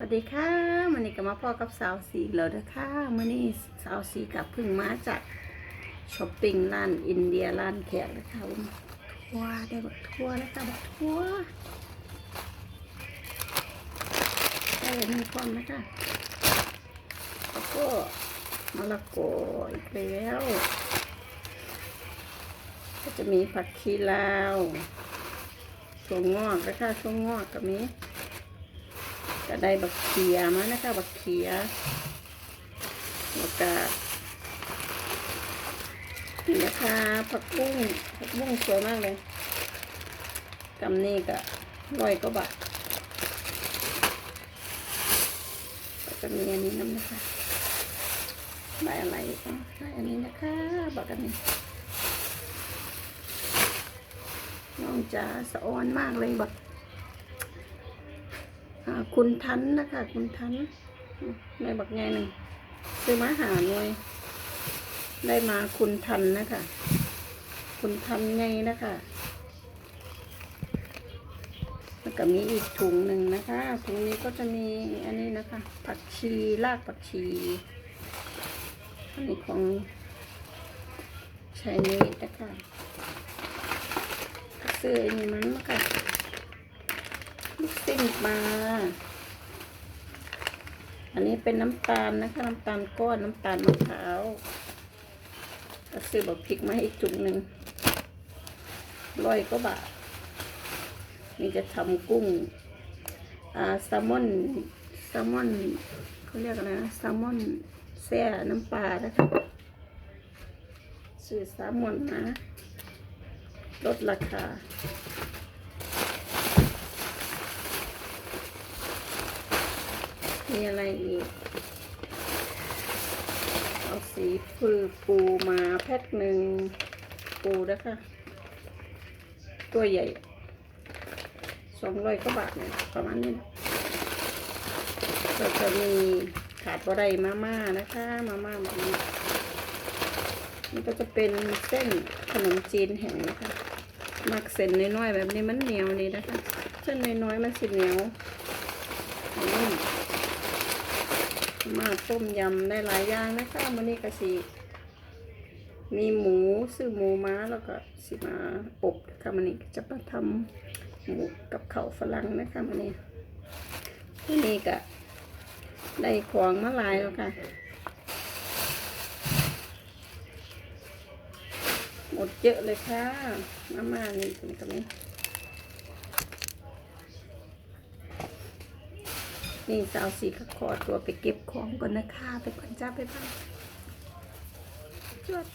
สวัสดีค่ะมันนี้ก็มาพ่อกับสาวสีแล้วนะคะมื่อนี้สาวสีกับพึ่งมาจากช้อปปิ้งร้านอินเดียร้านแขกนะคะทั่วได้บักทั่วแล้วค่ะบักทั่วได้อันนี้พร้อมนะคะแล้วก็มะละกออีกแล้ว ก็จะมีผักชีลาวถั่วงอกนะคะถั่วงอกกับนี้ ก็ได้บักเขียมานะคะบักเขียแล้วก็นี่นะคะผักบุ้งผักบุ้งสวยมากเลยกำนี่ก็ร้อยก็บาทก็จะมีอันนี้น้ำนะคะใบอะไรก็ได้อันนี้นะคะบักอันนี้น้องจ๋าสะออนมากเลยบัก คุณทันนะคะ คุณทันในบักไงหนึ่งซื้อมาหาหน่วย ได้มาคุณทันนะคะ คุณทันไงนะคะแล้วก็มีอีกถุงหนึ่งนะคะ ถุงนี้ก็จะมีอันนี้นะคะ ผักชีรากผักชีอันนี้ของชายนีดนะคะซื้ออันนี้มันนะคะ ซิ่งปลา อันนี้เป็นน้ำตาลนะคะ น้ำตาลก้อนน้ำตาลมะพร้าวก็ซื้อบอกพริกมาให้อีกจุดหนึ่งร้อยก็บาท นี่จะทำกุ้ง อ่าแซลมอนแซลมอนเขาเรียกอะไรนะแซลมอนแซ่น้ำปลานะคะซื้อแซลมอนนะลดราคา มีอะไรอีก เอาสีฟือปูมาแพ็คหนึ่งปูนะคะ ตัวใหญ่สองร้อยกว่าบาทเนี่ยประมาณนี้นะก็จะมีขาดบะไรมาม่านะคะ มาม่าแบบนี้นี่ก็จะเป็นเส้นขนมจีนแห้งนะคะมักเส้นน้อยๆแบบนี้มันเหนียวนี่นะคะ เส้นน้อยๆมันสิเหนียวนุ่ม มาต้มยำได้หลายอย่างนะคะวันนี้ก็สิมีหมูซื้อหมูม้าแล้วก็สิมาอบค่ะมันนี้จะมาทำหมูกับเข้าฝรั่งนะคะมันนี้วันนี้ก็ได้ของมาหลายแล้วค่ะหมดเยอะเลยค่ะมาม่านี่ตรงนี้ นี่สาวสีก็ขอตัวไปเก็บของก่อนนะคะไปก่อนจ้าไปบ้านจวด